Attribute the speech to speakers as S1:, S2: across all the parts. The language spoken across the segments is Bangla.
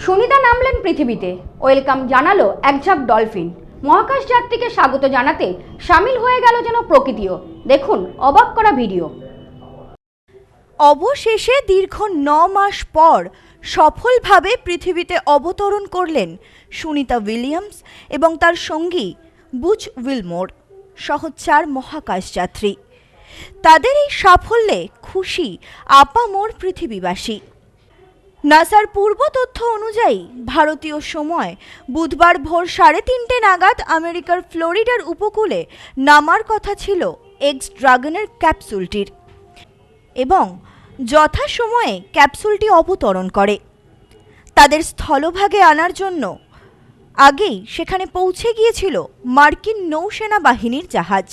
S1: সুনিতা নামলেন পৃথিবীতে। ওয়েলকাম জানালো একঝাঁক ডলফিন। মহাকাশ যাত্রীকে স্বাগত জানাতে সামিল হয়ে গেল যেন প্রকৃতিও। দেখুন অবাক করা ভিডিও।
S2: অবশেষে দীর্ঘ ন মাস পর সফলভাবে পৃথিবীতে অবতরণ করলেন সুনিতা উইলিয়ামস এবং তার সঙ্গী বুচ উইলমোর সহ চার মহাকাশযাত্রী তাদের এই সাফল্যে খুশি আপামোর পৃথিবীবাসী। নাসার পূর্ব তথ্য অনুযায়ী, ভারতীয় সময় বুধবার ভোর সাড়ে তিনটে নাগাদ আমেরিকার ফ্লোরিডার উপকূলে নামার কথা ছিল এক্স ড্রাগনের ক্যাপসুলটির এবং যথাসময়ে ক্যাপসুলটি অবতরণ করে। তাদের স্থলভাগে আনার জন্য আগেই সেখানে পৌঁছে গিয়েছিল মার্কিন নৌসেনা বাহিনীর জাহাজ।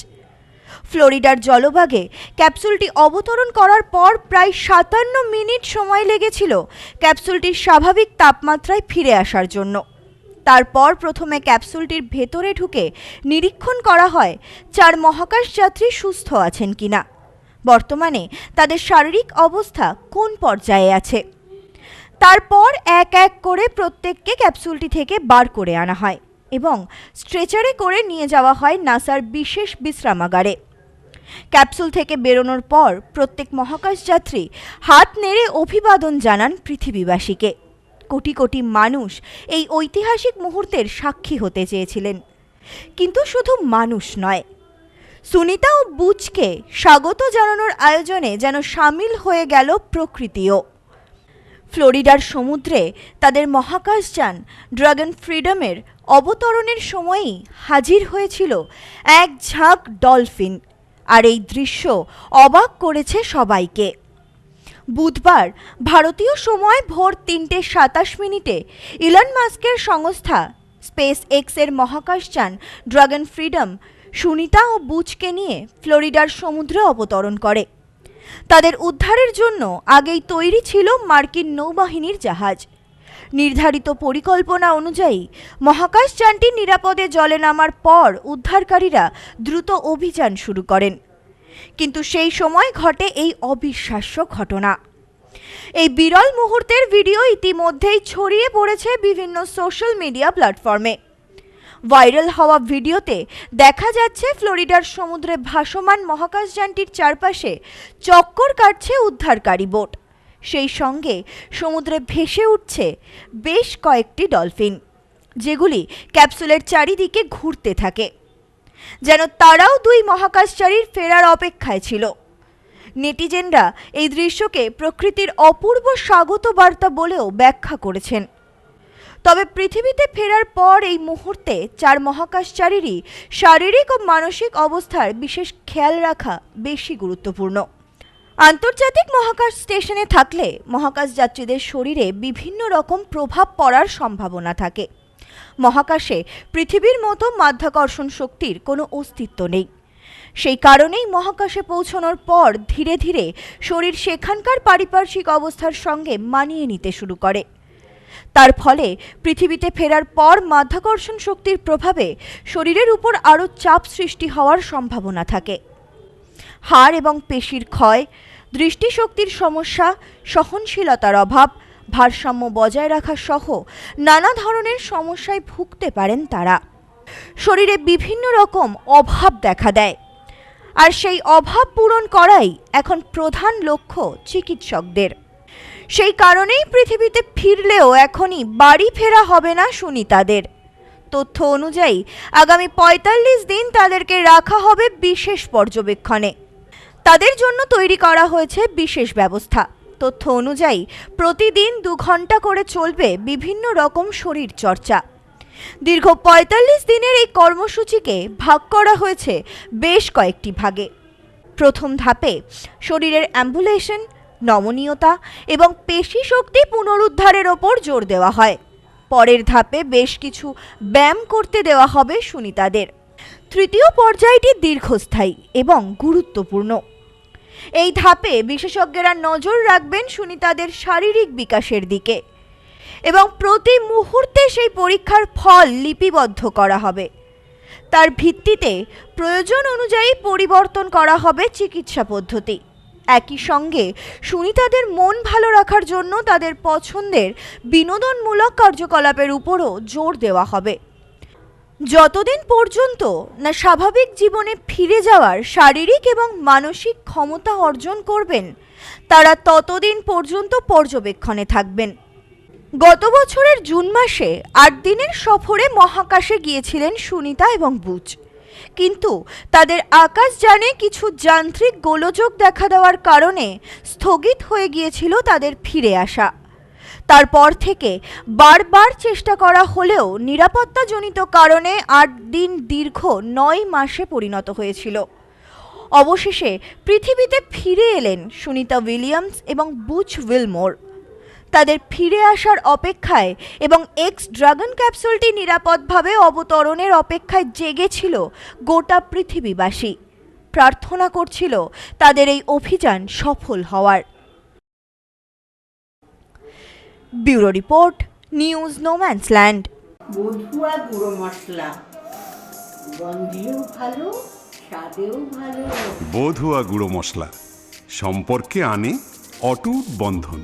S2: ফ্লোরিডার জলভাগে ক্যাপসুলটি অবতরণ করার পর প্রায় সাতান্ন মিনিট সময় লেগেছিল ক্যাপসুলটির স্বাভাবিক তাপমাত্রায় ফিরে আসার জন্য। তারপর প্রথমে ক্যাপসুলটির ভেতরে ঢুকে নিরীক্ষণ করা হয় চার মহাকাশ যাত্রী সুস্থ আছেন কিনা। বর্তমানে তাদের শারীরিক অবস্থা কোন পর্যায়ে আছে? তারপর এক এক করে প্রত্যেককে ক্যাপসুলটি থেকে বার করে আনা হয় এবং স্ট্রেচারে করে নিয়ে যাওয়া হয় নাসার বিশেষ বিশ্রামাগারে। ক্যাপসুল থেকে বেরোনোর পর প্রত্যেক মহাকাশ যাত্রী হাত নেড়ে অভিবাদন জানান পৃথিবীবাসীকে। কোটি কোটি মানুষ এই ঐতিহাসিক মুহূর্তের সাক্ষী হতে চেয়েছিলেন। কিন্তু শুধু মানুষ নয়, সুনিতা ও বুচকে স্বাগত জানানোর আয়োজনে যেন সামিল হয়ে গেল প্রকৃতিও। ফ্লোরিডার সমুদ্রে তাদের মহাকাশযান ড্রাগন ফ্রিডমের অবতরণের সময়ই হাজির হয়েছিল এক ঝাঁক ডলফিন। আর এই দৃশ্য অবাক করেছে সবাইকে। বুধবার ভারতীয় সময় ভোর তিনটে সাতাশ মিনিটে ইলন মাস্কের সংস্থা স্পেস এক্সের মহাকাশযান ড্রাগন ফ্রিডম সুনিতা ও বুচকে নিয়ে ফ্লোরিডার সমুদ্রে অবতরণ করে। তাদের উদ্ধারের জন্য আগেই তৈরি ছিল মার্কিন নৌবাহিনীর জাহাজ। নির্ধারিত পরিকল্পনা অনুযায়ী মহাকাশযানটি নিরাপদে জলে নামার পর উদ্ধারকারীরা দ্রুত অভিযান শুরু করেন। কিন্তু সেই সময় ঘটে এই অবিশ্বাস্য ঘটনা। এই বিরল মুহূর্তের ভিডিও ইতিমধ্যেই ছড়িয়ে পড়েছে বিভিন্ন সোশ্যাল মিডিয়া প্ল্যাটফর্মে। ভাইরাল হওয়া ভিডিওতে দেখা যাচ্ছে ফ্লোরিডার সমুদ্রে ভাসমান মহাকাশযানটির চারপাশে চক্কর কাটছে উদ্ধারকারী বোট। সেই সঙ্গে সমুদ্রে ভেসে উঠছে বেশ কয়েকটি ডলফিন, যেগুলি ক্যাপসুলের চারিদিকে ঘুরতে থাকে, যেন তারাও দুই মহাকাশচারীর ফেরার অপেক্ষায় ছিল। নেটিজেনরা এই দৃশ্যকে প্রকৃতির অপূর্ব স্বাগত বার্তা বলেও ব্যাখ্যা করেছেন। তবে পৃথিবীতে ফেরার পর এই মুহূর্তে চার মহাকাশচারীরই শারীরিক ও মানসিক অবস্থার বিশেষ খেয়াল রাখা বেশি গুরুত্বপূর্ণ। আন্তর্জাতিক মহাকাশ স্টেশনে থাকলে মহাকাশ যাত্রীদের শরীরে বিভিন্ন রকম প্রভাব পড়ার সম্ভাবনা থাকে। মহাকাশে পৃথিবীর মতো মাধ্যাকর্ষণ শক্তির কোনো অস্তিত্ব নেই। সেই কারণেই মহাকাশে পৌঁছানোর পর ধীরে ধীরে শরীর সেখানকার পারিপার্শ্বিক অবস্থার সঙ্গে মানিয়ে নিতে শুরু করে। তার ফলে পৃথিবীতে ফেরার পর মাধ্যাকর্ষণ শক্তির প্রভাবে শরীরের উপর আরও চাপ সৃষ্টি হওয়ার সম্ভাবনা থাকে। হাড় এবং পেশির ক্ষয়, দৃষ্টিশক্তির সমস্যা, সহনশীলতার অভাব, ভারসাম্য বজায় রাখা সহ নানা ধরনের সমস্যায় ভুগতে পারেন তারা। শরীরে বিভিন্ন রকম অভাব দেখা দেয়। আর সেই অভাব পূরণ করাই এখন প্রধান লক্ষ্য চিকিৎসকদের। সেই কারণেই পৃথিবীতে ফিরলেও এখনই বাড়ি ফেরা হবে না সুনিতাদের। তথ্য অনুযায়ী, আগামী পঁয়তাল্লিশ দিন তাদেরকে রাখা হবে বিশেষ পর্যবেক্ষণে। তাদের জন্য তৈরি করা হয়েছে বিশেষ ব্যবস্থা। তথ্য অনুযায়ী, প্রতিদিন দু ঘণ্টা করে চলবে বিভিন্ন রকম শরীর চর্চা। দীর্ঘ পঁয়তাল্লিশ দিনের এই কর্মসূচিকে ভাগ করা হয়েছে বেশ কয়েকটি ভাগে। প্রথম ধাপে, শরীরের অ্যাম্বুলেশন, নমনীয়তা এবং পেশি শক্তি পুনরুদ্ধারের ওপর জোর দেওয়া হয়। পরের ধাপে বেশ কিছু ব্যায়াম করতে দেওয়া হবে সুনিতাদের। তৃতীয় পর্যায়টি দীর্ঘস্থায়ী এবং গুরুত্বপূর্ণ। এই ধাপে বিশেষজ্ঞরা নজর রাখবেন সুনিতাদের শারীরিক বিকাশের দিকে এবং প্রতি মুহূর্তে সেই পরীক্ষার ফল লিপিবদ্ধ করা হবে। তার ভিত্তিতে প্রয়োজন অনুযায়ী পরিবর্তন করা হবে চিকিৎসা পদ্ধতি। একই সঙ্গে সুনিতাদের মন ভালো রাখার জন্য তাদের পছন্দের বিনোদনমূলক কার্যকলাপের উপরও জোর দেওয়া হবে। যতদিন পর্যন্ত না স্বাভাবিক জীবনে ফিরে যাওয়ার শারীরিক এবং মানসিক ক্ষমতা অর্জন করবেন, তারা ততদিন পর্যন্ত পর্যবেক্ষণে থাকবেন। গত বছরের জুন মাসে আট দিনের সফরে মহাকাশে গিয়েছিলেন সুনিতা এবং বুচ কিন্তু তাদের আকাশযানে কিছু যান্ত্রিক গোলযোগ দেখা দেওয়ার কারণে স্থগিত হয়ে গিয়েছিল তাদের ফিরে আসা। তারপর থেকে বারবার চেষ্টা করা হলেও নিরাপত্তাজনিত কারণে আট দিন দীর্ঘ নয় মাসে পরিণত হয়েছিল। অবশেষে পৃথিবীতে ফিরে এলেন সুনিতা উইলিয়ামস এবং বুচ উইলমোর। তাদের ফিরে আসার অপেক্ষায় এবং এক্স ড্রাগন ক্যাপসুলটি নিরাপদভাবে অবতরণের অপেক্ষায় জেগেছিল গোটা পৃথিবীবাসী। প্রার্থনা করছিল তাদের এই অভিযান সফল হওয়ার। Bureau report news no man's land
S3: বধুয়া গুঁড়ো মশলা। গন্ধেও ভালো স্বাদেও ভালো।
S4: বধুয়া গুঁড়ো মশলা। সম্পর্কে আনে অটুট বন্ধন।